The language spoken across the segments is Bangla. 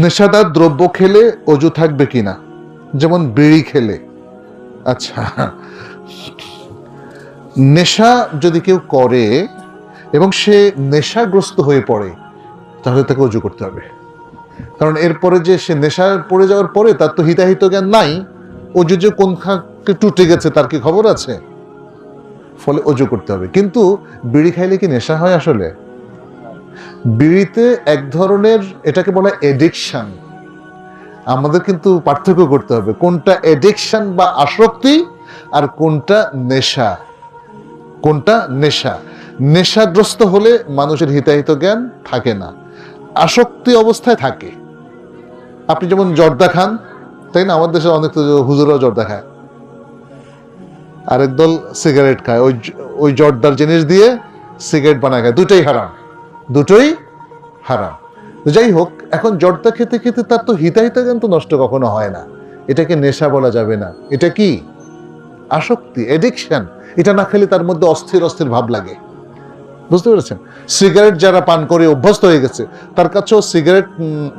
নেশাদার দ্রব্য খেলে অজু থাকবে কিনা যেমন বিড়ি খেলে। আচ্ছা। নেশা যদি কেউ করে এবং সে নেশাগ্রস্ত হয়ে পড়ে, তাহলে তাকে অজু করতে হবে। কারণ এরপরে যে সে নেশায় পড়ে যাওয়ার পরে তার তো হিতাহিত জ্ঞান নাই, অজু যে কোন খাকে টুটে গেছে তার কি খবর আছে? ফলে অজু করতে হবে। কিন্তু বিড়ি খাইলে কি নেশা হয় আসলে? বিড়িতে এক ধরনের এটাকে বলা এডিকশন আমাদের কিন্তু পার্থক্য করতে হবে, কোনটা এডিকশন বা আসক্তি আর কোনটা নেশা। কোনটা নেশা? নেশাগ্রস্ত হলে মানুষের হিতাহিত জ্ঞান থাকে না। আসক্তি অবস্থায় থাকে। আপনি যেমন জর্দা খান, তাই না? আমাদের দেশে অনেক হুজুরাও জর্দা খায়। আরেক দল সিগারেট খায়। ওই ওই জর্দার জিনিস দিয়ে সিগারেট বানায় খায়। দুটোই হারাম। দুটোই হারাম। যাই হোক, এখন জর্দা খেতে খেতে তার তো হিতাহিত জ্ঞান তো নষ্ট কখনো হয় না। এটাকে নেশা বলা যাবে না। এটা কি? আসক্তি এডিকশন এটা না খেলে তার মধ্যে অস্থির অস্থির ভাব লাগে। বুঝতে পেরেছেন? সিগারেট যারা পান করে অভ্যস্ত হয়ে গেছে, তার কাছেও সিগারেট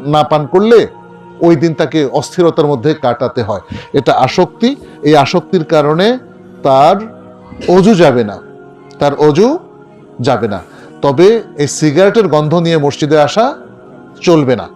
না পান করলে ওই দিন তাকে অস্থিরতার মধ্যে কাটাতে হয়। এটা আসক্তি। এই আসক্তির কারণে তার অজু যাবে না। তার অজু যাবে না। তবে এই সিগারেটের গন্ধ নিয়ে মসজিদে আসা চলবে না।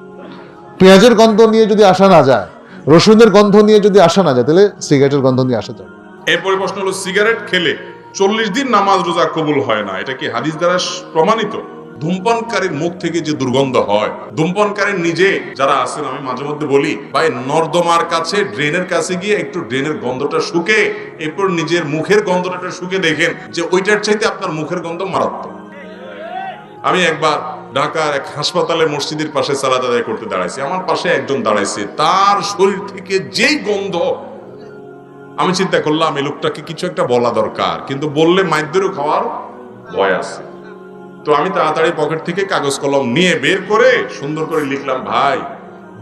পেঁয়াজের গন্ধ নিয়ে যদি আসা না যায়, রসুনের গন্ধ নিয়ে যদি আসা না যায়, তাহলে সিগারেটের গন্ধ নিয়ে আসা যাবে এরপরে প্রশ্ন হলো, সিগারেট খেলে চল্লিশ দিন নামাজ রোজা কবুল হয় না, এটা কি হাদিস দ্বারা প্রমাণিত? ধূমপানকারীর মুখ থেকে যে দুর্গন্ধ হয় ধূমপানকারীর নিজে যারা আছেন, আমি মাঝে মধ্যে বলি, ভাই, নর্দমার কাছে, ড্রেনের কাছে গিয়ে একটু ড্রেনের গন্ধটা শুকে, এরপর নিজের মুখের গন্ধটা শুকে দেখেন যে ওইটার চাইতে আপনার মুখের গন্ধ মারাত্মক। আমি একবার ঢাকার এক হাসপাতালে মসজিদের পাশে সালাদ আদায় করতে দাঁড়াইছি। আমার পাশে একজন দাঁড়াইছে। তার শরীর থেকে যেই গন্ধ, আমি চিন্তা করলাম, এই লোকটাকে কিছু একটা বলা দরকার। কিন্তু বললে মাইদ্যেরও খাওয়ার ভয় আছে। তো আমি তাড়াতাড়ি পকেট থেকে কাগজ কলম নিয়ে বের করে সুন্দর করে লিখলাম, ভাই,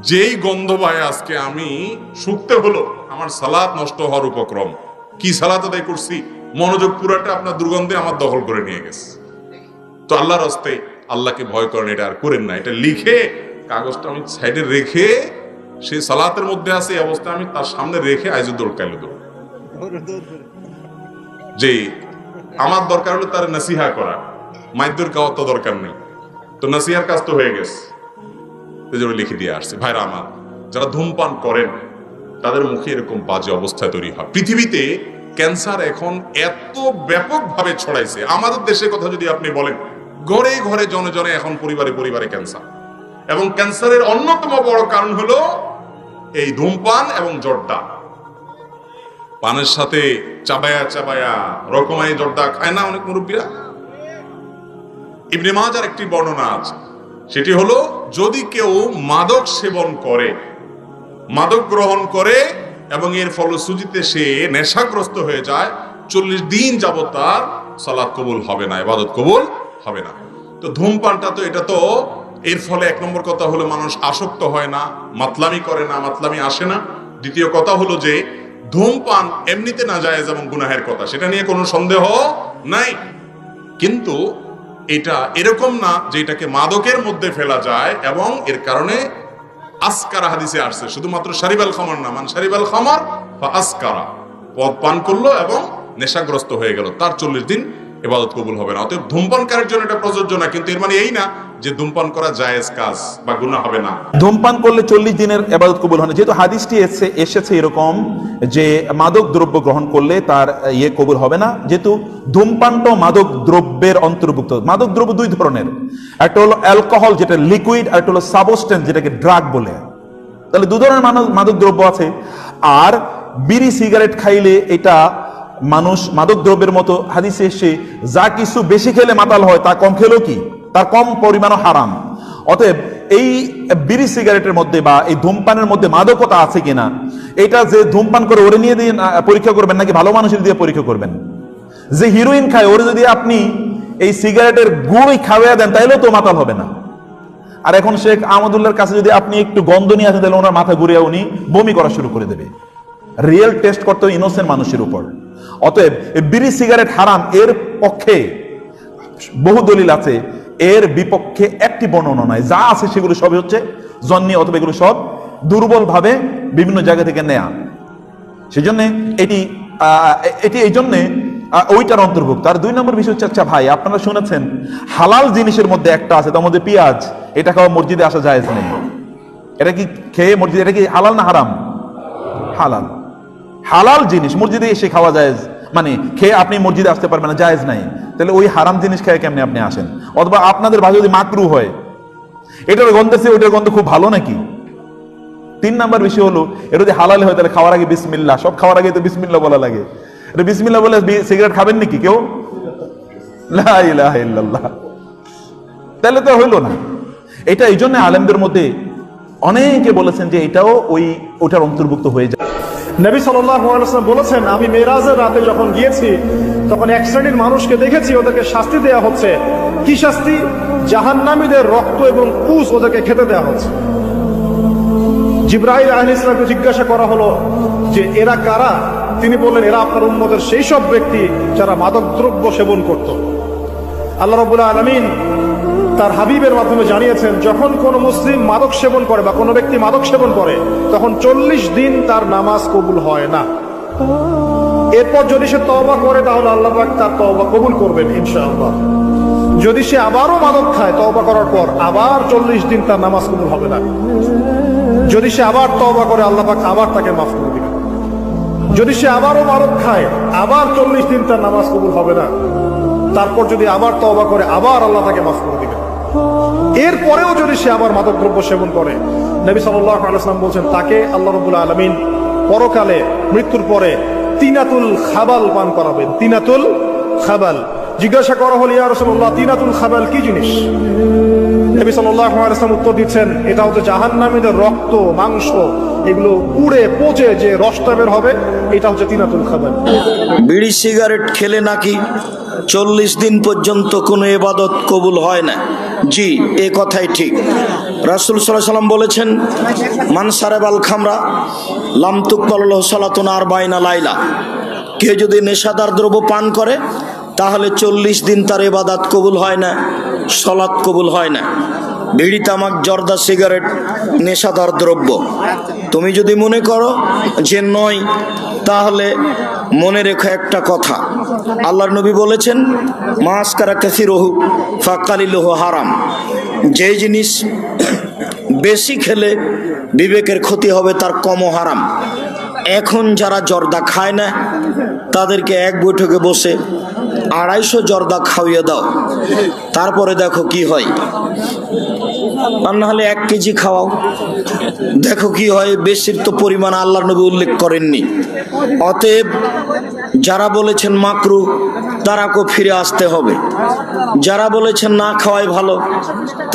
যেই গন্ধ ভাই আজকে আমি শুকতে হলো, আমার সালাদ নষ্ট হওয়ার উপক্রম। কি সালাদ আদায় করছি? মনোযোগ পুরাটা আপনার দুর্গন্ধে আমার দখল করে নিয়ে গেছে। তো আল্লাহর হস্তে আল্লাহকে ভয় করেন, এটা আর করেন না। এটা লিখে, কাগজটা আমি সাইডে রেখে, সেই সালাতের মধ্যে আছে এই অবস্থায় আমি তার সামনে রেখে আইজু দৌড়কাইলো দৌড় যে আমার দরকার হলো তার নাসিহা করা, মাইদুর খাওয়ার তো দরকার নেই। তো নাসিহার কাজ তো হয়ে গেছে। লিখে দিয়ে আসছে, ভাইরা আমার, যারা ধূমপান করেন, তাদের মুখে এরকম বাজে অবস্থা তৈরি হয়। পৃথিবীতে ক্যান্সার এখন এত ব্যাপকভাবে ছড়াইছে। আমাদের দেশের কথা যদি আপনি বলেন ঘরে ঘরে জনে জনে এখন পরিবারে পরিবারে ক্যান্সার। এবং ক্যান্সারের অন্যতম বড় কারণ হলো এই ধূমপান এবং জর্দা। পানের সাথে চাবায়া চাবায়া রকমাই জর্দা খায় না অনেক মুরব্বীরা। ইবনে মাজার একটি বর্ণনা আছে। সেটি হলো, যদি কেউ মাদক সেবন করে, মাদক গ্রহণ করে এবং এর ফলশ্রুতিতে সে নেশাগ্রস্ত হয়ে যায়, চল্লিশ দিন যাবত তার সালাদ কবুল হবে না এবাদত কবুল হবে না। তো ধূমপানটা তো এটা তো এর ফলে এক নম্বর কথা হলো মানুষ আসক্ত হয় না, মাতলামি করে না, মাতলামি আসে না। দ্বিতীয় কথা হলো যে ধূমপান এমনিতে না যায় যেমন গুনাহের কথা, সেটা নিয়ে কোনো সন্দেহ নাই। কিন্তু এটা এরকম না যে এটাকে মাদকের মধ্যে ফেলা যায় এবং এর কারণে আসকারা হাদিসে আসছে, শুধুমাত্র সারিবাল খামার না মানে সারিবাল খামার বা আসকারা পদ পান করল এবং নেশাগ্রস্ত হয়ে গেল। তার চল্লিশ দিন এবাদত কবুল হবে না। অতএব ধূমপানকারীর জন্য এটা প্রযোজ্য না, কিন্তু এর মানে এই না যে ধূমপান করা জায়েজ কাজ বা গুনাহ হবে না। ধূমপান করলে চল্লিশ দিনের এবাদত কবুল হয় না। যেহেতু হাদিসটি এসেছে এসেছে এরকম যে মাদক দ্রব্য গ্রহণ করলে তার ইয়ে কবুল হবে না। যেহেতু ধূমপানটাও মাদক দ্রব্যের অন্তর্ভুক্ত। মাদক দ্রব্য দুই ধরনের। একটা হলো অ্যালকোহল, যেটা লিকুইড, আর একটা হলো সাবস্টেন্স, যেটাকে ড্রাগ বলে। তাহলে দু ধরনের মাদক দ্রব্য আছে। আর বিড়ি, সিগারেট খাইলে এটা মানুষ মাদক দ্রব্যের মতো হাদিসে এসে যা কিছু বেশি খেলে মাতাল হয়, তা কম খেলেও কি? তার কম পরিমাণও হারাম। অতএব এই বিড়ি সিগারেটের মধ্যে বা এই ধূমপানের মধ্যে মাদকতা আছে কিনা, এটা যে ধূমপান করে ওরে নিয়ে দিয়ে পরীক্ষা করবেন নাকি ভালো মানুষের দিয়ে পরীক্ষা করবেন? যে হিরোইন খায়, ওরে যদি আপনি এই সিগারেটের গুঁড়ি খাওয়াইয়া দেন, তাইলেও তো মাতাল হবে না। আর এখন শেখ আহমদুল্লাহর কাছে যদি আপনি একটু গন্ধ নিয়ে আসেন, তাহলে ওনার মাথা ঘুরিয়ে উনি বমি করা শুরু করে দেবে। রিয়েল টেস্ট করতে ইনোসেন্ট মানুষের উপর। অতএব বিড়ি সিগারেট হারাম এর পক্ষে বহু দলিল আছে। এর বিপক্ষে একটি বর্ণনা নাই। যা আছে সেগুলো সবই হচ্ছে জন্নি অথবা এগুলো সব দুর্বলভাবে বিভিন্ন জায়গা থেকে নেয়া। সেজন্য এটি এটি এই জন্যে ওইটার অন্তর্ভুক্ত। আর দুই নম্বর বিষয় হচ্ছে আচ্ছা ভাই, আপনারা শুনেছেন, হালাল জিনিসের মধ্যে একটা আছে, তার মধ্যে পেঁয়াজ, এটা খাওয়া মসজিদে আসা যায় এটা কি খেয়ে মসজিদে, এটা কি হালাল না হারাম? হালাল। হালাল জিনিস, মসজিদে এসে খাওয়া যায় মানে খেয়ে আপনি মসজিদে আসতে পারবেন না, জায়েজ নাই। তাহলে ওই হারাম জিনিস খেয়ে কেমনে আপনি আসেন? অথবা আপনাদের ভাষা যদি মাকরু হয়, এটার গন্ধ সে, ওইটার গন্ধ খুব ভালো নাকি? তিন নাম্বার বিষয় হলো, এটা যদি হালাল হয়, তাহলে খাওয়ার আগে বিসমিল্লা সব খাওয়ার আগে তো বিসমিল্লা বলা লাগে। এটা বিসমিল্লা বলে সিগারেট খাবেন নাকি কেউ? তাহলে তো হইল না। এটা এই জন্য আলেমদের মধ্যে অনেকে বলেছেন যে এটাও ওই ওটার অন্তর্ভুক্ত হয়ে যায়। নবী সাল্লাম বলেছেন, আমি মেরাজের রাতে যখন গিয়েছি, তখন এক শ্রেণির মানুষকে দেখেছি, ওদেরকে শাস্তি দেয়া হচ্ছে। কি শাস্তি? জাহান্নামীদের রক্ত এবং কুশ ওদেরকে খেতে দেয়া হচ্ছে। জিব্রাহিল আহল ইসলামকে জিজ্ঞাসা করা হলো যে, এরা কারা? তিনি বললেন, এরা আপনার উন্মতের সেই সব ব্যক্তি যারা মাদকদ্রব্য সেবন করত। আল্লাহ রবুল্লাহ আলমিন তার হাবিবের মাধ্যমে জানিয়েছেন, যখন কোনো মুসলিম মাদক সেবন করে বা কোনো ব্যক্তি মাদক সেবন করে, তখন চল্লিশ দিন তার নামাজ কবুল হয় না। এরপর যদি সে তওবা করে, তাহলে আল্লাহ তার তওবা কবুল করবেন, ইনশাআল্লাহ। যদি সে আবারও মাদক খায় তওবা করার পর, আবার চল্লিশ দিন তার নামাজ কবুল হবে না। যদি সে আবার তওবা করে, আল্লাহ আবার তাকে মাফ করে দিবেন। যদি সে আবারও মাদক খায়, আবার চল্লিশ দিন তার নামাজ কবুল হবে না। তারপর যদি আবার তওবা করে, আবার আল্লাহ তাকে মাফ করে দিবেন। এরপরেও যদি সে আবার মাদকদ্রব্য সেবন করে, নবী সাল্লাহ বলছেন, তাকে আল্লাহ রবুল্লা আলমিন পরকালে মৃত্যুর পরে তিনাতুল খাবাল পান করাবেন। তিনাতুল খাবাল। জিজ্ঞাসা করা হল, ইয়া রসুল্লাহ তিনাতুল খাবাল কি জিনিস? নবী সাল্লাহ উত্তর দিচ্ছেন, এটা হচ্ছে জাহান্নামীদের রক্ত, মাংস, এগুলো পুড়ে পচে যে রসটা বের হবে, এটা হচ্ছে তিনাতুল খাবাল। বিড়ি, সিগারেট খেলে নাকি চল্লিশ দিন পর্যন্ত কোনো এবাদত কবুল হয় না? জি এ কথাই ঠিক। রাসুল সাল্লাহ সাল্লাম বলেছেন মানসারেবাল খামরা লামতুক সালাতুন আর বাইনা লাইলা। কে যদি নেশাদার দ্রব্য পান করে, তাহলে চল্লিশ দিন তার এবাদাত কবুল হয় না, সলাৎ কবুল হয় না। বিড়ি, তামাক, জর্দা, সিগারেট, নেশাদার দ্রব্য। তুমি যদি মনে করো যে নয়, তাহলে মনে রেখো একটা কথা। আল্লাহর নবী বলেছেন মাস কারা কাসিরহু ফাকালিলহু হারাম। যে জিনিস বেশি খেলে বিবেকের ক্ষতি হবে, তার কমও হারাম। এখন যারা জর্দা খায় না, তাদেরকে এক বৈঠকে বসে আড়াইশো জর্দা খাওয়িয়ে দাও। তারপরে দেখো কি হয়। আর নাহলে এক কেজি খাওয়াও। দেখো কি হয়, বেশির তো পরিমাণ আল্লাহ নবী উল্লেখ করেননি। অতএব যারা বলেছেন মাকরু, তারাকেও ফিরে আসতে হবে। যারা বলেছেন না খাওয়াই ভালো,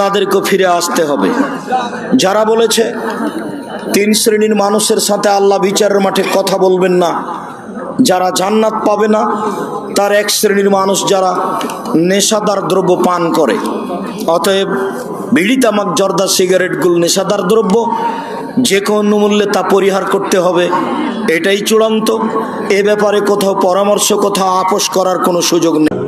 তাদেরকেও ফিরে আসতে হবে। যারা বলেছে, তিন শ্রেণির মানুষের সাথে আল্লাহ বিচারের মাঠে কথা বলবেন না, যারা জান্নাত পাবে না তার এক শ্রেণির মানুষ যারা নেশাদার দ্রব্য পান করে, অতএব বিড়ি, তামাক, জর্দা সিগারেটগুলো নেশাদার দ্রব্য যে কোনো মূল্যে তা পরিহার করতে হবে, এটাই চূড়ান্ত। এ ব্যাপারে কোথাও পরামর্শ, কোথাও আপোষ করার কোনো সুযোগ নেই।